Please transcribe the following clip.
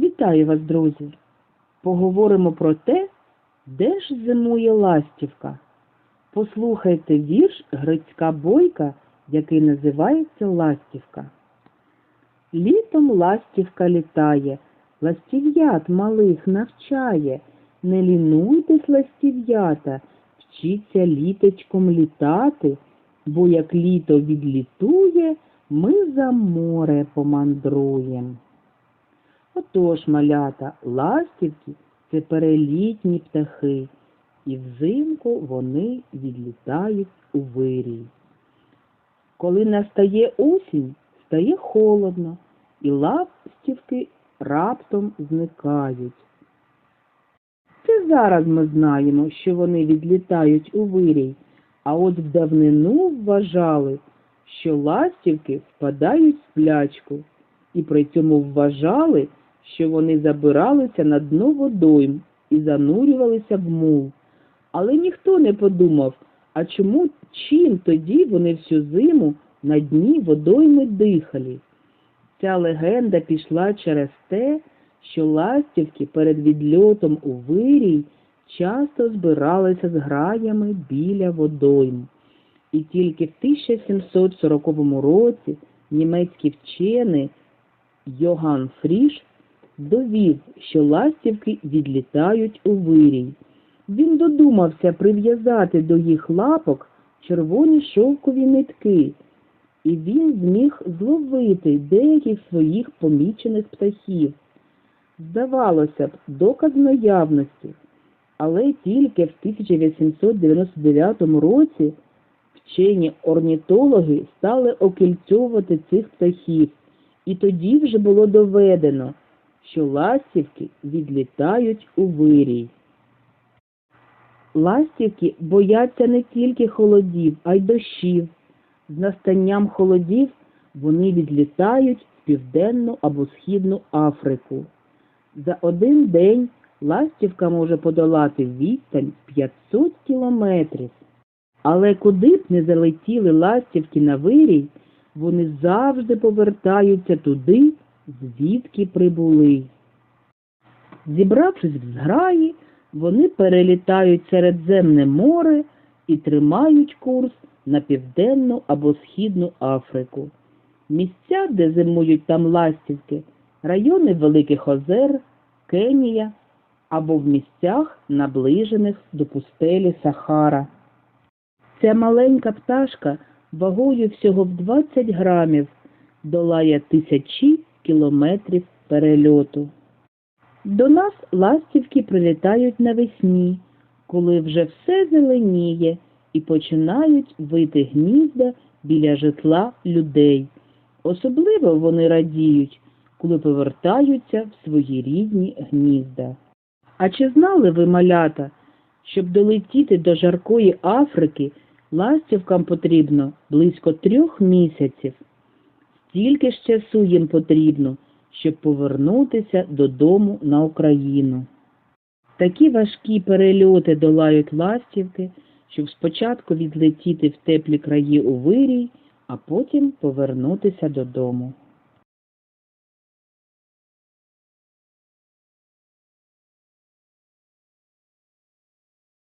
Вітаю вас, друзі! Поговоримо про те, де ж зимує ластівка. Послухайте вірш Грицька Бойка, який називається Ластівка. Літом ластівка літає, ластів'ят малих навчає. Не лінуйтесь, ластів'ята, вчіться літочком літати, бо як літо відлітує, ми за море помандруєм. Отож, малята, ластівки це перелітні птахи, і взимку вони відлітають у вирій. Коли настає осінь, стає холодно, і ластівки раптом зникають. Це зараз ми знаємо, що вони відлітають у вирій, а от в давнину вважали, що ластівки впадають в сплячку, і при цьому вважали, що вони забиралися на дно водойм і занурювалися в мул. Але ніхто не подумав, а чому чим тоді вони всю зиму на дні водойми дихали. Ця легенда пішла через те, що ластівки перед відльотом у вирій часто збиралися з граями біля водойм. І тільки в 1740 році німецький вчений Йоган Фріш довів, що ластівки відлітають у вирій. Він додумався прив'язати до їх лапок червоні шовкові нитки, і він зміг зловити деяких своїх помічених птахів. Здавалося б, доказ наявності, але тільки в 1899 році вчені орнітологи стали окільцьовувати цих птахів, і тоді вже було доведено, що ластівки відлітають у вирій. Ластівки бояться не тільки холодів, а й дощів. З настанням холодів вони відлітають в південну або східну Африку. За один день ластівка може подолати відстань 500 кілометрів. Але куди б не залетіли ластівки на вирій, вони завжди повертаються туди, звідки прибули. Зібравшись в зграї, вони перелітають Середземне море і тримають курс на південну або східну Африку. Місця, де зимують там ластівки, райони Великих Озер, Кенія або в місцях, наближених до пустелі Сахара. Ця маленька пташка вагою всього в 20 грамів долає тисячі кілометрів перельоту. До нас ластівки прилітають навесні, коли вже все зеленіє і починають вити гнізда біля житла людей. Особливо вони радіють, коли повертаються в свої рідні гнізда. А чи знали ви, малята, щоб долетіти до жаркої Африки, ластівкам потрібно близько трьох місяців? Стільки ж часу їм потрібно, щоб повернутися додому на Україну. Такі важкі перельоти долають ластівки, щоб спочатку відлетіти в теплі краї у вирій, а потім повернутися додому.